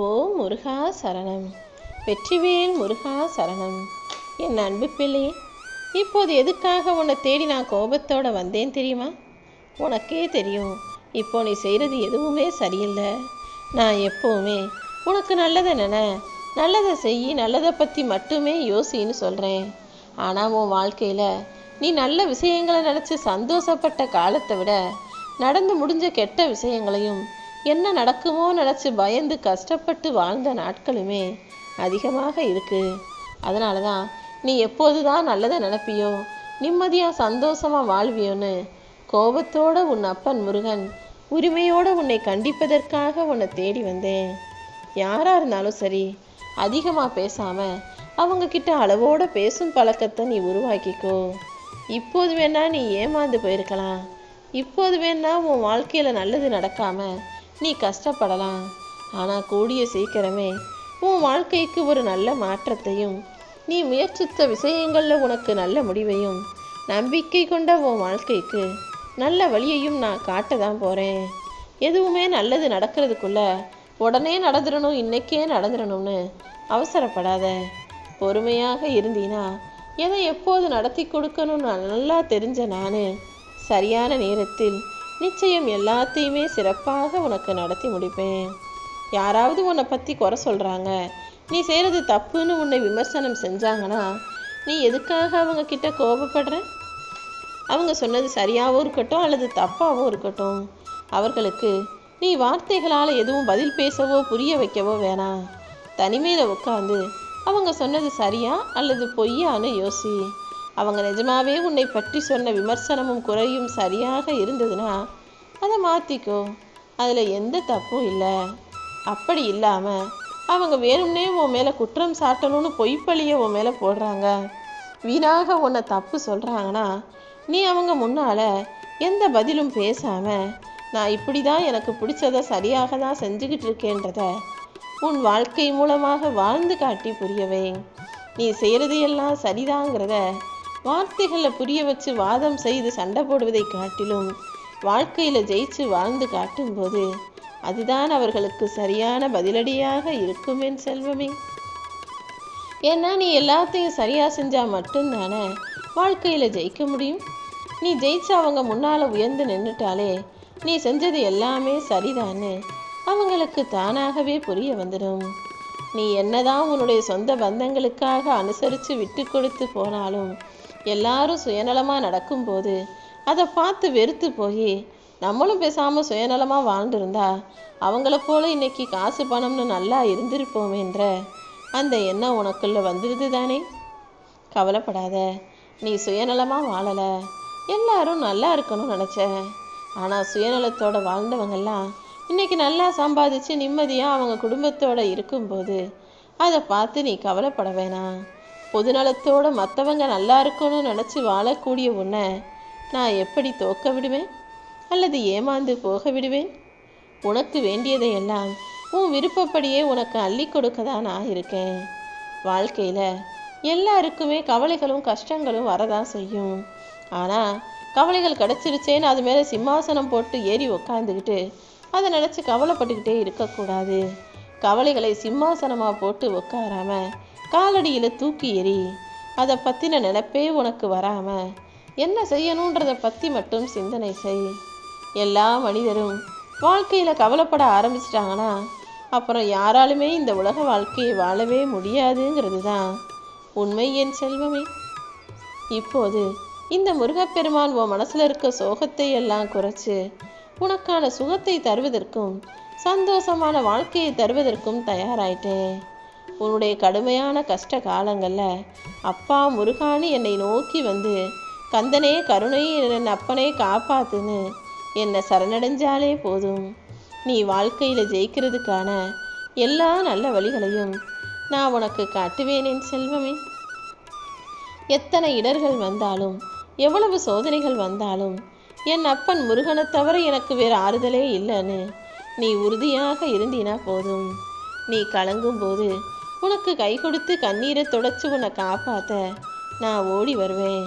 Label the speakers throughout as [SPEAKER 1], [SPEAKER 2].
[SPEAKER 1] ஓ முருகா சரணம். வெற்றிவேல் முருகா சரணம். என் அன்பு பிள்ளையே இப்போது எதுக்காக உன்னை தேடி நான் கோபத்தோடு வந்தேன் தெரியுமா? உனக்கே தெரியும். இப்போ நீ செய்கிறது எதுவுமே சரியில்லை. நான் எப்போவுமே உனக்கு நல்லதை நினை நல்லதை செய் நல்லதை பற்றி மட்டுமே யோசின்னு சொல்கிறேன் ஆனால் உன் வாழ்க்கையில் நீ நல்ல விஷயங்களை நினச்சி சந்தோஷப்பட்ட காலத்தை விட நடந்து முடிஞ்ச கெட்ட விஷயங்களையும் என்ன நடக்குமோ நினச்சி பயந்து கஷ்டப்பட்டு வாழ்ந்த நாட்களுமே அதிகமாக இருக்கு. அதனால தான் நீ எப்போது தான் நல்லதை நினப்பியோ நிம்மதியாக சந்தோஷமாக வாழ்வியோன்னு கோபத்தோட உன் அப்பன் முருகன் உரிமையோடு உன்னை கண்டிப்பதற்காக உன்னை தேடி வந்தேன். யாராக இருந்தாலும் சரி அதிகமாக பேசாமல் அவங்கக்கிட்ட அளவோடு பேசும் பழக்கத்தை நீ உருவாக்கிக்கோ. இப்போது வேணா நீ ஏமாந்து போயிருக்கலாம். இப்போது வேணா உன் வாழ்க்கையில் நல்லது நடக்காமல் நீ கஷ்டப்படலாம். ஆனால் கூடிய சீக்கிரமே உன் வாழ்க்கைக்கு ஒரு நல்ல மாற்றத்தையும் நீ முயற்சித்த விஷயங்களில் உனக்கு நல்ல முடிவையும் நம்பிக்கை கொண்ட உன் வாழ்க்கைக்கு நல்ல வழியையும் நான் காட்ட தான் போகிறேன் எதுவுமே நல்லது நடக்கிறதுக்குள்ள உடனே நடந்துடணும் இன்னைக்கே நடந்துடணும்னு அவசரப்படாத. பொறுமையாக இருந்தீனா எதை எப்போது நடத்தி கொடுக்கணும்னு நல்லா தெரிஞ்ச நான் சரியான நேரத்தில் நிச்சயம் எல்லாத்தையுமே சிறப்பாக உனக்கு நடத்தி முடிப்பேன். யாராவது உன்னை பற்றி குறை சொல்கிறாங்க நீ செய்கிறது தப்புன்னு உன்னை விமர்சனம் செஞ்சாங்கன்னா நீ எதுக்காக அவங்க கிட்ட கோபப்படுற? அவங்க சொன்னது சரியாகவும் இருக்கட்டும் அல்லது தப்பாகவும் இருக்கட்டும். அவர்களுக்கு நீ வார்த்தைகளால் எதுவும் பதில் பேசவோ புரிய வைக்கவோ வேணாம். தனிமையில் உட்காந்து அவங்க சொன்னது சரியா அல்லது பொய்யான்னு யோசி. அவங்க நிஜமாவே உன்னை பற்றி சொன்ன விமர்சனமும் குறையும் சரியாக இருந்ததுன்னா அதை மாற்றிக்கோ அதில் எந்த தப்பும் இல்லை. அப்படி இல்லாமல் அவங்க வேணும்னே உன் மேலே குற்றம் சாட்டணும்னு பொய்ப்பழிய உன் மேலே போடுறாங்க. வீணாக உன்னை தப்பு சொல்கிறாங்கன்னா நீ அவங்க முன்னால் எந்த பதிலும் பேசாமல் நான் இப்படி தான் எனக்கு பிடிச்சதை சரியாக தான் செஞ்சுக்கிட்டு இருக்கேன்றத உன் வாழ்க்கை மூலமாக வாழ்ந்து காட்டி புரியவே நீ செய்கிறது எல்லாம் சரிதாங்கிறத வார்த்தைகளை புரிய வச்சு வாதம் செய்து சண்டை போடுவதை காட்டிலும் வாழ்க்கையில் ஜெயிச்சு வாழ்ந்து காட்டும்போது அதுதான் அவர்களுக்கு சரியான பதிலடியாக இருக்குமே செல்வமே. ஏன்னா நீ எல்லாத்தையும் சரியாக செஞ்சால் மட்டும்தானே வாழ்க்கையில் ஜெயிக்க முடியும்? நீ ஜெயிச்சு அவங்க முன்னால் உயர்ந்து நின்றுட்டாலே நீ செஞ்சது எல்லாமே சரிதான்னு அவங்களுக்கு தானாகவே புரிய வந்துடும் நீ என்னதான் உன்னுடைய சொந்த பந்தங்களுக்காக அனுசரித்து விட்டு கொடுத்து போனாலும் எல்லாரும் சுயநலமாக நடக்கும்போது அதை பார்த்து வெறுத்து போய் நம்மளும் பேசாமல் சுயநலமாக வாழ்ந்துருந்தா அவங்கள போல் இன்னைக்கு காசு பணம்னு நல்லா இருந்திருப்போமேன்ற அந்த எண்ணம் உனக்குள்ள வந்துடுது தானே? கவலைப்படாத. நீ சுயநலமாக வாழலை. எல்லாரும் நல்லா இருக்கணும்னு நினச்ச. ஆனால் சுயநலத்தோட வாழ்ந்தவங்கெல்லாம் இன்னைக்கு நல்லா சம்பாதிச்சு நிம்மதியாக அவங்க குடும்பத்தோட இருக்கும்போது அதை பார்த்து நீ கவலைப்பட வேணாம். பொதுநலத்தோட மற்றவங்க நல்லா இருக்கணும்னு நினச்சி வாழக்கூடிய உன்னை நான் எப்படி தோக்க விடுவேன்? அல்லது ஏமாந்து போக விடுவேன்? உனக்கு வேண்டியதையெல்லாம் உன் விருப்பப்படியே உனக்கு அள்ளி கொடுக்க தான் நான் இருக்கேன். வாழ்க்கையில் எல்லாருக்குமே கவலைகளும் கஷ்டங்களும் வரதான் செய்யும். ஆனால் கவலைகள் கிடச்சிருச்சேன்னு அது மேலே சிம்மாசனம் போட்டு ஏறி உக்காந்துக்கிட்டு அதை நினச்சி கவலைப்பட்டுக்கிட்டே இருக்கக்கூடாது. கவலைகளை சிம்மாசனமாக போட்டு உட்காராம காலடியில் தூக்கி எறி அதை பற்றின நினைப்பே உனக்கு வராமல் என்ன செய்யணுன்றதை பற்றி மட்டும் சிந்தனை செய். எல்லா மனிதரும் வாழ்க்கையில் கவலைப்பட ஆரம்பிச்சிட்டாங்கன்னா அப்புறம் யாராலுமே இந்த உலக வாழ்க்கையை வாழவே முடியாதுங்கிறது தான் உண்மை என் செல்வமே. இப்போது இந்த முருகப்பெருமான் உன் மனசில் இருக்க சோகத்தை எல்லாம் குறைச்சு உனக்கான சுகத்தை தருவதற்கும் சந்தோஷமான வாழ்க்கையை தருவதற்கும் தயாராயிட்டேன் உன்னுடைய கடுமையான கஷ்ட காலங்களில் அப்பா முருகான்னு என்னை நோக்கி வந்து கந்தனே கருணை என் அப்பனே காப்பாத்துன்னு என்னை சரணடைஞ்சாலே போதும். நீ வாழ்க்கையில் ஜெயிக்கிறதுக்கான எல்லா நல்ல வழிகளையும் நான் உனக்கு காட்டுவேன் என் செல்வமே. எத்தனை இடர்கள் வந்தாலும் எவ்வளவு சோதனைகள் வந்தாலும் என் அப்பன் முருகனை தவிர எனக்கு வேறு ஆறுதலே இல்லைன்னு நீ உறுதியாக இருந்தினா போதும். நீ கலங்கும்போது உனக்கு கை கொடுத்து கண்ணீரை தொடச்சி உன்னை காப்பாற்ற நான் ஓடி வருவேன்.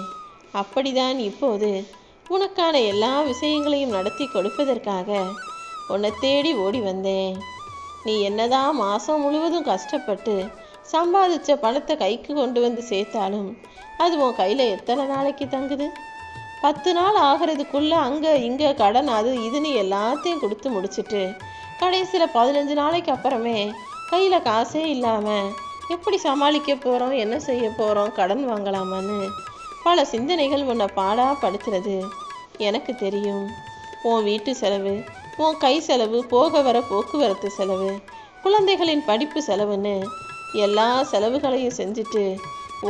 [SPEAKER 1] அப்படிதான் இப்போது உனக்கான எல்லா விஷயங்களையும் நடத்தி கொடுப்பதற்காக உன்னை தேடி ஓடி வந்தேன். நீ என்னதான் மாதம் முழுவதும் கஷ்டப்பட்டு சம்பாதிச்ச பணத்தை கைக்கு கொண்டு வந்து சேர்த்தாலும் அது உன் கையில் எத்தனை நாளைக்கு தங்குது? பத்து நாள் ஆகிறதுக்குள்ள அங்கே இங்கே கடன் அது இதுன்னு எல்லாத்தையும் கொடுத்து முடிச்சிட்டு கடைசியில் பதினஞ்சு நாளைக்கு அப்புறமே கையில் காசே இல்லாமல் எப்படி சமாளிக்க போகிறோம் என்ன செய்ய போகிறோம் கடன் வாங்கலாமான்னு பல சிந்தனைகள் உன்னை பாடா படுத்துறது. எனக்கு தெரியும். உன் வீட்டு செலவு உன் கை செலவு போக வர போக்குவரத்து செலவு குழந்தைகளின் படிப்பு செலவுன்னு எல்லா செலவுகளையும் செஞ்சுட்டு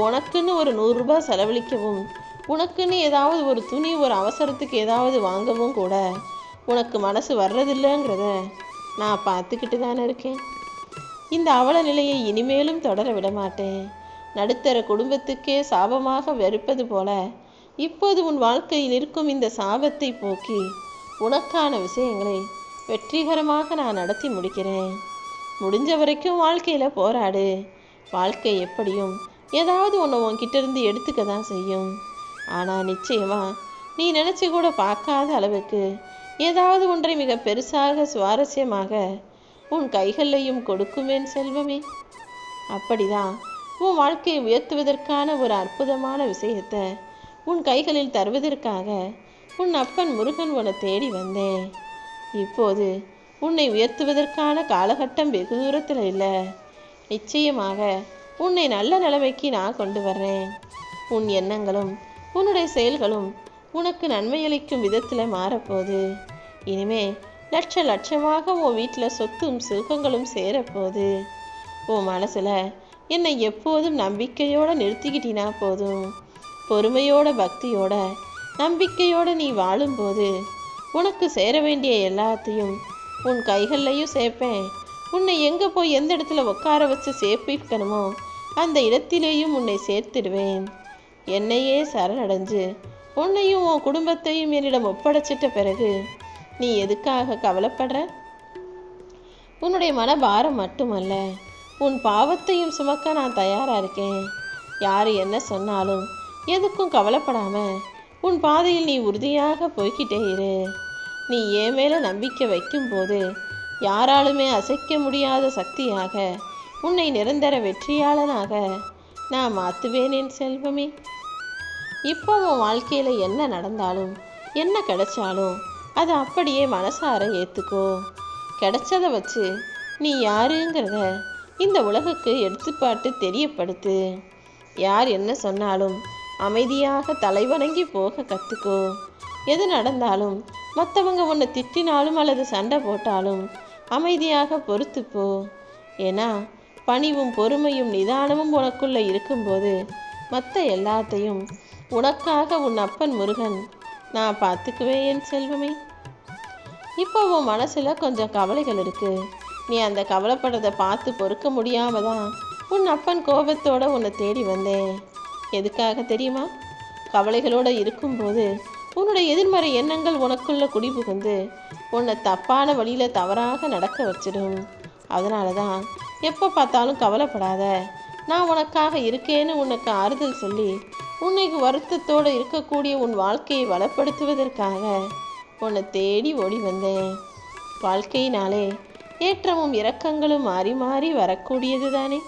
[SPEAKER 1] உனக்குன்னு ஒரு நூறுரூபா செலவழிக்கவும் உனக்குன்னு ஏதாவது ஒரு துணி ஒரு அவசரத்துக்கு ஏதாவது வாங்கவும் கூட உனக்கு மனசு வர்றதில்லைங்கிறத நான் பார்த்துக்கிட்டு தானே இருக்கேன். இந்த அவல நிலையை இனிமேலும் தொடர விட மாட்டேன் நடுத்தர குடும்பத்துக்கே சாபமாக வெறுப்பது போல இப்போது உன் வாழ்க்கையில் இருக்கும் இந்த சாபத்தை போக்கி உனக்கான விஷயங்களை வெற்றிகரமாக நான் நடத்தி முடிக்கிறேன். முடிஞ்ச வரைக்கும் வாழ்க்கையில் போராடு. வாழ்க்கை எப்படியும் ஏதாவது ஒன்று உன்கிட்ட இருந்து எடுத்துக்க தான் செய்யும். ஆனால் நிச்சயமா நீ நினச்சி கூட பார்க்காத அளவுக்கு ஏதாவது ஒன்றை மிக பெருசாக சுவாரஸ்யமாக உன் கைகளையும் கொடுக்குமேன் செல்வமே. அப்படிதான் உன் வாழ்க்கையை உயர்த்துவதற்கான ஒரு அற்புதமான விஷயத்தை உன் கைகளில் தருவதற்காக உன் அப்பன் முருகன் உன தேடி வந்தேன். இப்போது உன்னை உயர்த்துவதற்கான காலகட்டம் வெகு தூரத்தில் இல்லை. நிச்சயமாக உன்னை நல்ல நிலைமைக்கு நான் கொண்டு வர்றேன். உன் எண்ணங்களும் உன்னுடைய செயல்களும் உனக்கு நன்மையளிக்கும் விதத்தில் மாறப்போகுது. இனிமே லட்ச லட்சமாக உன் வீட்டில் சொத்தும் சுகங்களும் சேரப்போகுது. உன் மனசில் என்னை எப்போதும் நம்பிக்கையோடு நிறுத்திக்கிட்டினா போதும். பொறுமையோட பக்தியோட நம்பிக்கையோட நீ வாழும்போது உனக்கு சேர வேண்டிய எல்லாத்தையும் உன் கைகள்லையும் சேர்ப்பேன். உன்னை எங்கே போய் எந்த இடத்துல உட்கார வச்சு சேர்ப்பிக்கணுமோ அந்த இடத்திலேயும் உன்னை சேர்த்திடுவேன். என்னையே சரணடைஞ்சு உன்னையும் உன் குடும்பத்தையும் என்னிடம் ஒப்படைச்சிட்ட பிறகு நீ எதுக்காக கவலைப்படுற? உன்னுடைய மனபாரம் மட்டுமல்ல உன் பாவத்தையும் சுமக்க நான் தயாரா இருக்கேன். யார் என்ன சொன்னாலும் எதுக்கும் கவலைப்படாம உன் பாதையில் நீ உறுதியாக போய்கிட்டே இரு. நீ என் மேல நம்பிக்கை வைக்கும்போது யாராலுமே அசைக்க முடியாத சக்தியாக உன்னை நிரந்தர வெற்றியாளனாக நான் மாற்றுவேன் என் செல்வமே. இப்போ உன் வாழ்க்கையில் என்ன நடந்தாலும் என்ன கிடைச்சாலும் அதை அப்படியே மனசார ஏற்றுக்கோ கிடைச்சதை வச்சு நீ யாருங்கிறத இந்த உலகுக்கு எடுத்துப்பாட்டு தெரியப்படுத்து. யார் என்ன சொன்னாலும் அமைதியாக தலைவணங்கி போக கற்றுக்கோ எது நடந்தாலும் மற்றவங்க உன்னை திட்டினாலும் அல்லது சண்டை போட்டாலும் அமைதியாக பொறுத்துப்போ ஏன்னா பணிவும் பொறுமையும் நிதானமும் உனக்குள்ளே இருக்கும்போது மற்ற எல்லாத்தையும் உனக்காக உன் அப்பன் முருகன் நான் பார்த்துக்குவேன் என் செல்வமே. இப்போ உன் மனசில் கொஞ்சம் கவலைகள் இருக்குது நீ அந்த கவலைப்படுறதை பார்த்து பொறுக்க முடியாம தான் உன் அப்பன் கோபத்தோடு உன்னை தேடி வந்தேன். எதுக்காக தெரியுமா? கவலைகளோட இருக்கும்போது உன்னுடைய எதிர்மறை எண்ணங்கள் உனக்குள்ளே குடிபுகுந்து உன்னை தப்பான வழியில் தவறாக நடக்க வச்சிடும். அதனால தான் எப்போ பார்த்தாலும் கவலைப்படாத. நான் உனக்காக இருக்கேன்னு உனக்கு ஆறுதல் சொல்லி உன்னைக்கு வருத்தத்தோடு இருக்கக்கூடிய உன் வாழ்க்கையை வளப்படுத்துவதற்காக உன்னை தேடி ஓடி வந்தேன். வாழ்க்கையினாலே ஏற்றமும் இரக்கங்களும் மாறி மாறி வரக்கூடியது தானே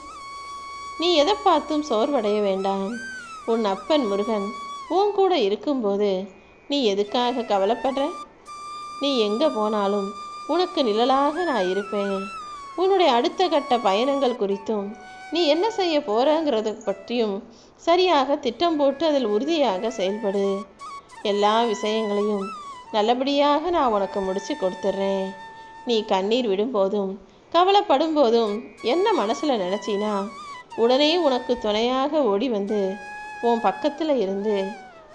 [SPEAKER 1] நீ எதை பார்த்தும் சோர்வடைய வேண்டாம். உன் அப்பன் முருகன் உன் கூட இருக்கும்போது நீ எதுக்காக கவலைப்படுற? நீ எங்கே போனாலும் உனக்கு நிழலாக நான் இருப்பேன். உன்னுடைய அடுத்த கட்ட பயணங்கள் குறித்தும் நீ என்ன செய்ய போறங்கிறத பற்றியும் சரியாக திட்டம் போட்டு அதில் உறுதியாக செயல்படு. எல்லா விஷயங்களையும் நல்லபடியாக நான் உனக்கு முடிச்சு கொடுத்துட்றேன் நீ கண்ணீர் விடும்போதும் கவலைப்படும் போதும் என்ன மனசில் நினச்சினா உடனே உனக்கு துணையாக ஓடி வந்து உன் பக்கத்தில் இருந்து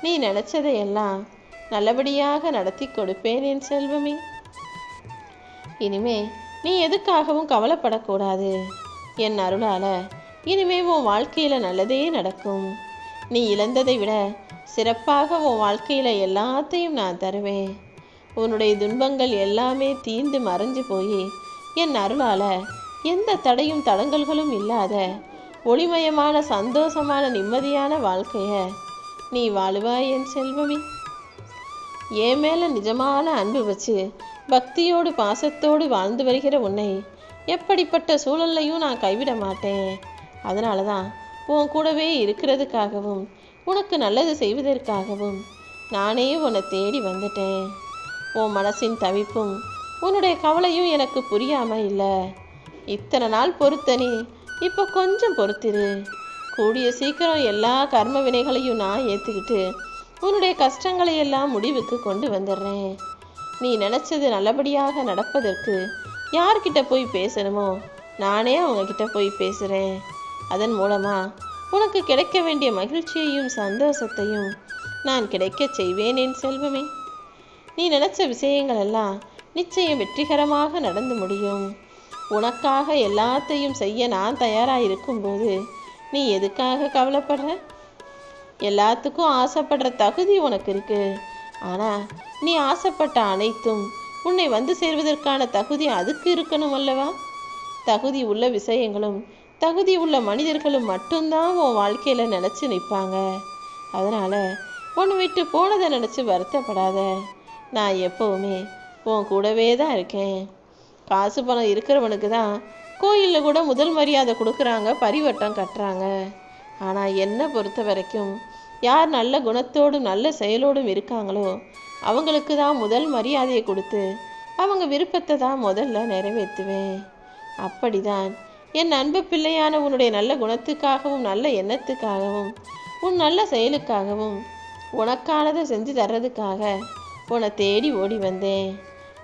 [SPEAKER 1] நீ நினச்சதையெல்லாம் நல்லபடியாக நடத்தி கொடுப்பேன் என் செல்வமே. இனிமே நீ எதுக்காகவும் கவலைப்படக்கூடாது. என் அருளால் இனிமே உன் வாழ்க்கையில் நல்லதே நடக்கும். நீ இழந்ததை விட சிறப்பாக உன் வாழ்க்கையில் எல்லாத்தையும் நான் தருவேன். உன்னுடைய துன்பங்கள் எல்லாமே தீந்து மறைஞ்சு போய் என் அருளால் எந்த தடையும் தடங்கல்களும் இல்லாத ஒளிமயமான சந்தோஷமான நிம்மதியான வாழ்க்கையை நீ வாழுவாய் என் செல்வமே. என் மேலே நிஜமான அன்பு வச்சு பக்தியோடு பாசத்தோடு வாழ்ந்து வருகிற உன்னை எப்படிப்பட்ட சூழல்லையும் நான் கைவிட மாட்டேன். அதனால தான் உன் கூடவே இருக்கிறதுக்காகவும் உனக்கு நல்லது செய்வதற்காகவும் நானே உன்னை தேடி வந்துட்டேன். உன் மனசின் தவிப்பும் உன்னுடைய கவலையும் எனக்கு புரியாம இல்லை. இத்தனை நாள் பொறுத்தனே இப்போ கொஞ்சம் பொறுத்திரு. கூடிய சீக்கிரம் எல்லா கர்ம வினைகளையும் நான் ஏற்றுக்கிட்டு உன்னுடைய கஷ்டங்களை எல்லாம் முடிவுக்கு கொண்டு வந்துடுறேன். நீ நினச்சது நல்லபடியாக நடப்பதற்கு யார்கிட்ட போய் பேசணுமோ நானே அவங்கக்கிட்ட போய் பேசுகிறேன் அதன் மூலமாக உனக்கு கிடைக்க வேண்டிய மகிழ்ச்சியையும் சந்தோஷத்தையும் நான் கிடைக்கச் செய்வேன் என் செல்வமே. நீ நினச்ச விஷயங்கள் எல்லாம் நிச்சயம் வெற்றிகரமாக நடந்து முடியும். உனக்காக எல்லாத்தையும் செய்ய நான் தயாராக இருக்கும்போது நீ எதுக்காக கவலைப்படுற? எல்லாத்துக்கும் ஆசைப்படுற தகுதி உனக்கு இருக்கு. ஆனால் நீ ஆசைப்பட்ட அனைத்தும் உன்னை வந்து சேர்வதற்கான தகுதி அதுக்கு இருக்கணும் அல்லவா? தகுதி உள்ள விஷயங்களும் தகுதி உள்ள மனிதர்களும் மட்டும்தான் உன் வாழ்க்கையில் நினச்சி நிற்பாங்க அதனால் உன்னை விட்டு போனதை நினச்சி வருத்தப்படாத. நான் எப்போவுமே உன் கூடவே தான் இருக்கேன். காசு பணம் இருக்கிறவனுக்கு தான் கோயிலில் கூட முதல் மரியாதை கொடுக்குறாங்க பரிவட்டம் கட்டுறாங்க. ஆனால் என்னை பொறுத்த வரைக்கும் யார் நல்ல குணத்தோடும் நல்ல செயலோடும் இருக்காங்களோ அவங்களுக்கு தான் முதல் மரியாதையை கொடுத்து அவங்க விருப்பத்தை தான் முதல்ல நிறைவேற்றுவேன். அப்படிதான் என் அன்பு பிள்ளையான உன்னுடைய நல்ல குணத்துக்காகவும் நல்ல எண்ணத்துக்காகவும் உன் நல்ல செயலுக்காகவும் உனக்கானதை செஞ்சு தர்றதுக்காக உன்னை தேடி ஓடி வந்தேன்.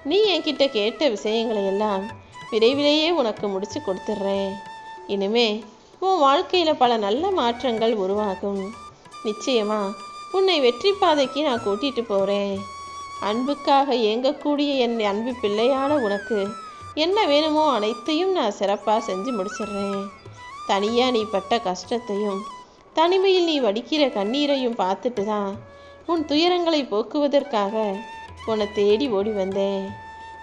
[SPEAKER 1] நீ என்கிட்ட கேட்ட விஷயங்களை எல்லாம் விரைவிலேயே உனக்கு முடிச்சு கொடுத்துட்றேன். இனிமே உன் வாழ்க்கையில் பல நல்ல மாற்றங்கள் உருவாகும். நிச்சயமா உன்னை வெற்றி பாதைக்கு நான் கூட்டிகிட்டு போகிறேன் அன்புக்காக இயங்கக்கூடிய என் அன்பு பிள்ளையான உனக்கு என்ன வேணுமோ அனைத்தையும் நான் சிறப்பாக செஞ்சு முடிச்சிடுறேன். தனியாக நீ பட்ட கஷ்டத்தையும் தனிமையில் நீ வடிக்கிற கண்ணீரையும் பார்த்துட்டு தான் உன் துயரங்களை போக்குவதற்காக உன்னை தேடி ஓடி வந்தேன்.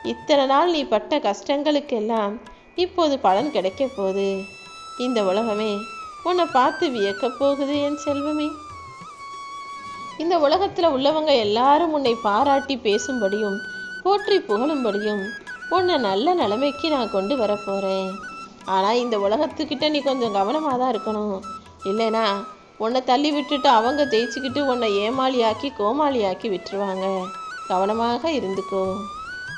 [SPEAKER 1] இத்தனை நாள் நீ பட்ட கஷ்டங்களுக்கெல்லாம் இப்போது பலன் கிடைக்க போகுது. இந்த உலகமே உன்னை பார்த்து வியக்கப் போகுது என் செல்வமே. இந்த உலகத்தில் உள்ளவங்க எல்லாரும் உன்னை பாராட்டி பேசும்படியும் போற்றி புகழும்படியும் உன்னை நல்ல நிலைமைக்கு நான் கொண்டு வரப்போகிறேன் ஆனால் இந்த உலகத்துக்கிட்ட நீ கொஞ்சம் கவனமாக தான் இருக்கணும். இல்லைனா உன்னை தள்ளி விட்டுட்டு அவங்க ஜெயிச்சுக்கிட்டு உன்னை ஏமாளியாக்கி கோமாளியாக்கி விட்டுருவாங்க. கவனமாக இருந்துக்கோ.